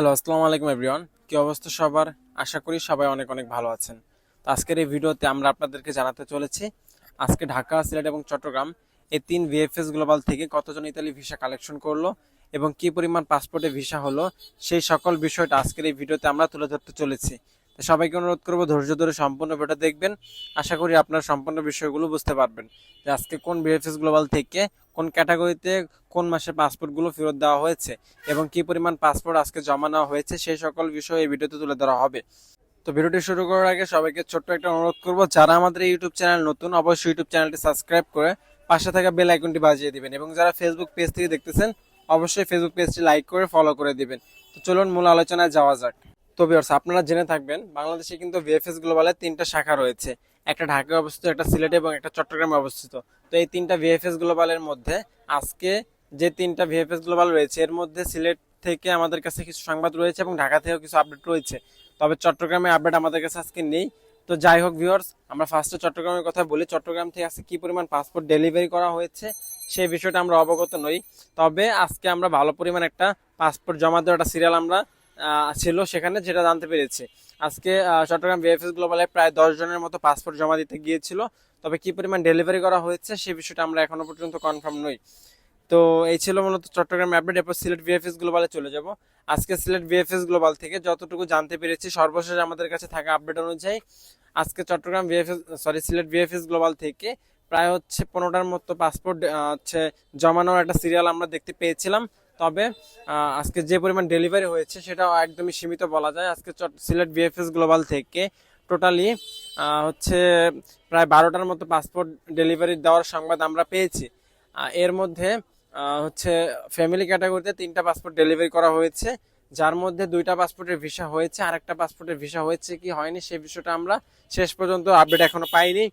Hello, আসসালামু আলাইকুম everyone. কী অবস্থা সবার? আশা করি সবাই অনেক অনেক ভালো আছেন। তো আজকের এই ভিডিওতে আমরা আপনাদেরকে জানাতে চলেছি, আজকে ঢাকা, সিলেট এবং চট্টগ্রাম এই তিন ভিএফএস গ্লোবাল থেকে কতজন ইতালি ভিসা কালেকশন করল এবং কি পরিমাণ পাসপোর্টে ভিসা হলো, সেই সকল বিষয়টা আজকের এই ভিডিওতে আমরা তুলে ধরতে চলেছি। সবাইকে অনুরোধ করব ধৈর্য ধরে সম্পূর্ণ ভিডিও দেখবেন। আশা করি আপনার সম্পূর্ণ বিষয়গুলো বুঝতে পারবেন যে আজকে কোন ভিএফএস গ্লোবাল থেকে কোন ক্যাটাগরিতে কোন মাসে পাসপোর্টগুলো ফেরত দেওয়া হয়েছে এবং কি পরিমাণ পাসপোর্ট আজকে জমা নেওয়া হয়েছে সেই সকল বিষয় এই ভিডিওতে তুলে ধরা হবে। তো ভিডিওটি শুরু করার আগে সবাইকে ছোট্ট একটা অনুরোধ করব, যারা আমাদের ইউটিউব চ্যানেল নতুন, অবশ্যই ইউটিউব চ্যানেলটি সাবস্ক্রাইব করে পাশে থাকা বেল আইকনটি বাজিয়ে দিবেন এবং যারা ফেসবুক পেজ থেকে দেখতেছেন, অবশ্যই ফেসবুক পেজটি লাইক করে ফলো করে দিবেন। তো চলুন মূল আলোচনায় যাওয়া যাক। তো ভিউয়ার্স আপনারা জেনে থাকবেন, বাংলাদেশে কিন্তু ভিএফএস গ্লোবালের তিনটা শাখা রয়েছে। একটা ঢাকায় অবস্থিত, একটা সিলেটে এবং একটা চট্টগ্রামে অবস্থিত। তো এই তিনটা ভিএফএস গ্লোবালের মধ্যে আজকে যে তিনটা ভিএফএস গ্লোবাল রয়েছে, এর মধ্যে সিলেট থেকে আমাদের কাছে কিছু সংবাদ রয়েছে এবং ঢাকা থেকেও কিছু আপডেট রয়েছে। তবে চট্টগ্রামে আপডেট আমাদের কাছে আজকে নেই। তো যাই হোক ভিউয়ার্স আমরা ফার্স্টে চট্টগ্রামের কথা বলি। চট্টগ্রাম থেকে আজকে কি পরিমাণ পাসপোর্ট ডেলিভারি করা হয়েছে, সেই বিষয়টা আমরা অবগত নই। তবে আজকে আমরা ভালো পরিমাণ একটা পাসপোর্ট জমা দেওয়ার একটা সিরিয়াল আমরা ছিল সেখানে যেটা জানতে পেরেছি। আজকে চট্টগ্রাম বিএফএস গ্লোবালে প্রায় দশ জনের মতো পাসপোর্ট জমা দিতে গিয়েছিল। তবে কি পরিমাণ ডেলিভারি করা হয়েছে সেই বিষয়টা আমরা এখনও পর্যন্ত কনফার্ম নই। তো এই ছিল মূলত চট্টগ্রাম আপডেট এরপর সিলেট ভিএফএস গ্লোবালে চলে যাব। আজকে সিলেট ভিএফএস গ্লোবাল থেকে যতটুকু জানতে পেরেছি, সর্বশেষ আমাদের কাছে থাকা আপডেট অনুযায়ী, আজকে Chattogram VFS sorry Sylhet VFS Global থেকে প্রায় হচ্ছে পনেরোটার মতো পাসপোর্ট হচ্ছে জমানোর একটা সিরিয়াল আমরা দেখতে পেয়েছিলাম। তবে আজকে যে পরিমাণ ডেলিভারি হয়েছে সেটা একদমই সীমিত বলা যায়। আজকে সিলেট ভিএফএস গ্লোবাল থেকে টোটালি হচ্ছে প্রায় বারোটার মতো পাসপোর্ট ডেলিভারি দেওয়ার সংবাদ আমরা পেয়েছি। এর মধ্যে হচ্ছে ফ্যামিলি ক্যাটাগরিতে তিনটা পাসপোর্ট ডেলিভারি করা হয়েছে। যার মধ্যে দুইটা পাসপোর্টের ভিসা হয়েছে আর একটা পাসপোর্টের ভিসা হয়েছে কি হয়নি সেই বিষয়টা আমরা শেষ পর্যন্ত আপডেট এখনও পাইনি।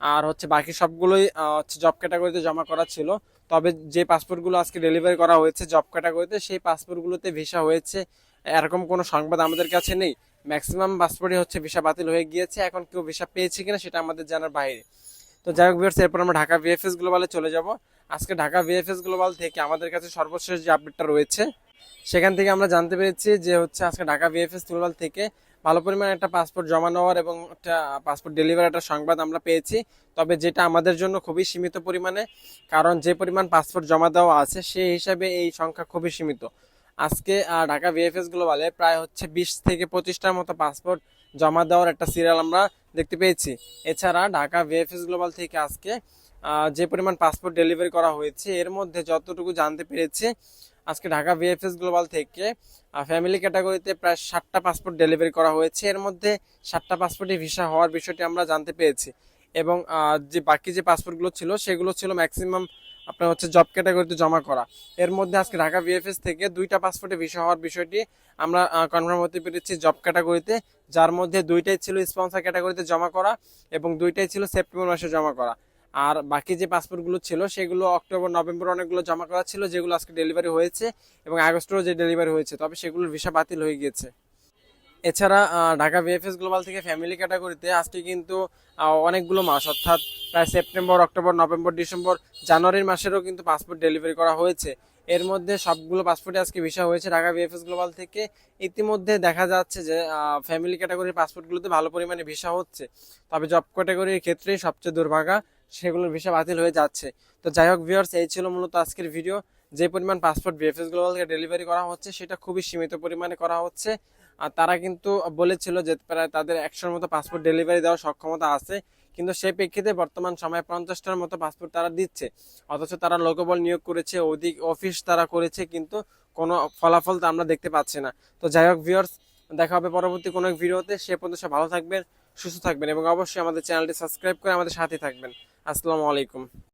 আর হচ্ছে বাকি সবগুলোই হচ্ছে জব ক্যাটাগরিতে জমা করা ছিল। তবে যে পাসপোর্টগুলো আজকে ডেলিভারি করা হয়েছে জব ক্যাটাগরিতে সেই পাসপোর্টগুলোতে ভিসা হয়েছে। এরকম কোনো সংবাদ আমাদের কাছে নেই। ম্যাক্সিমাম পাসপোর্টই হচ্ছে ভিসা বাতিল হয়ে গিয়েছে। এখন কেউ ভিসা পেয়েছে কিনা সেটা আমাদের জানার বাইরে। তো যাই হোক ভিউয়ার্স এরপর আমরা ঢাকা ভিএফএস গ্লোবালে চলে যাব। আজকে ঢাকা ভিএফএস গ্লোবাল থেকে আমাদের কাছে সর্বশেষ যে আপডেটটা রয়েছে, সেখান থেকে আমরা জানতে পেরেছি যে হচ্ছে আজকে ঢাকা ভিএফএস গ্লোবাল থেকে ভালো পরিমাণে একটা পাসপোর্ট জমা নেওয়ার এবং একটা পাসপোর্ট ডেলিভারি একটা সংবাদ আমরা পেয়েছি। তবে যেটা আমাদের জন্য খুবই সীমিত পরিমাণে, কারণ যে পরিমাণ পাসপোর্ট জমা দেওয়া আছে, সেই হিসাবে এই সংখ্যা খুবই সীমিত। আজকে ঢাকা ভিএফএস গ্লোবালে প্রায় হচ্ছে বিশ থেকে পঁচিশটার মতো পাসপোর্ট জমা দেওয়ার একটা সিরিয়াল আমরা দেখতে পেয়েছি। এছাড়া ঢাকা ভিএফএস গ্লোবাল থেকে আজকে যে পরিমাণ পাসপোর্ট ডেলিভারি করা হয়েছে, এর মধ্যে যতটুকু জানতে পেরেছি আজকে ঢাকা ভিএফএস গ্লোবাল থেকে ফ্যামিলি ক্যাটাগরিতে প্রায় ষাটটা পাসপোর্ট ডেলিভারি করা হয়েছে। এর মধ্যে ষাটটা পাসপোর্টে ভিসা হওয়ার বিষয়টি আমরা জানতে পেরেছি। এবং যে বাকি যে পাসপোর্টগুলো ছিল, সেগুলো ছিল ম্যাক্সিমাম আপনার হচ্ছে জব ক্যাটাগরিতে জমা করা। এর মধ্যে আজকে ঢাকা ভিএফএস থেকে দুইটা পাসপোর্টে ভিসা হওয়ার বিষয়টি আমরা কনফার্ম হতে পেরেছি জব ক্যাটাগরিতে যার মধ্যে দুইটাই ছিল স্পন্সর ক্যাটাগরিতে জমা করা এবং দুইটাই ছিল সেপ্টেম্বর মাসে জমা করা। আর বাকি যে পাসপোর্টগুলো ছিল, সেগুলো অক্টোবর, নভেম্বর অনেকগুলো জমা করা ছিল, যেগুলো আজকে ডেলিভারি হয়েছে এবং আগস্টেরও যে ডেলিভারি হয়েছে, তবে সেগুলোর ভিসা বাতিল হয়ে গিয়েছে। এছাড়া ঢাকা ভিএফএস গ্লোবাল থেকে ফ্যামিলি ক্যাটাগরিতে আজকে কিন্তু অনেকগুলো মাস, অর্থাৎ প্রায় সেপ্টেম্বর অক্টোবর নভেম্বর ডিসেম্বর জানুয়ারির মাসেরও কিন্তু পাসপোর্ট ডেলিভারি করা হয়েছে। এর মধ্যে সবগুলো পাসপোর্টে আজকে ভিসা হয়েছে ঢাকা ভিএফএস গ্লোবাল থেকে। ইতিমধ্যে দেখা যাচ্ছে যে ফ্যামিলি ক্যাটাগরির পাসপোর্টগুলোতে ভালো পরিমাণে ভিসা হচ্ছে। তবে জব ক্যাটাগরির ক্ষেত্রেই সবচেয়ে দুর্ভাগা সেগুলোর ভিসা বাতিল হয়ে যাচ্ছে। তো যাই হোক ভিউয়ার্স এই ছিল মূলত আজকের ভিডিও যে পরিমাণ পাসপোর্ট ভিএফএস গ্লোবাল থেকে ডেলিভারি করা হচ্ছে, সেটা খুবই সীমিত পরিমাণে করা হচ্ছে। আর তারা কিন্তু বলেছিল যে প্রায় তাদের একশোর মতো পাসপোর্ট ডেলিভারি দেওয়ার সক্ষমতা আছে। কিন্তু সেই প্রেক্ষিতে বর্তমান সময়ে পঞ্চাশটার মতো পাসপোর্ট তারা দিচ্ছে। অথচ তারা লোকবল নিয়োগ করেছে অধিক অফিস তারা করেছে, কিন্তু কোনো ফলাফল তো আমরা দেখতে পাচ্ছি না। তো যাই হোক ভিউয়ার্স দেখা হবে পরবর্তী কোনো এক ভিডিওতে সে পর্যন্ত সব ভালো থাকবেন, সুস্থ থাকবেন এবং অবশ্যই আমাদের চ্যানেলটি সাবস্ক্রাইব করে আমাদের সাথে থাকবেন। আসসালামু আলাইকুম।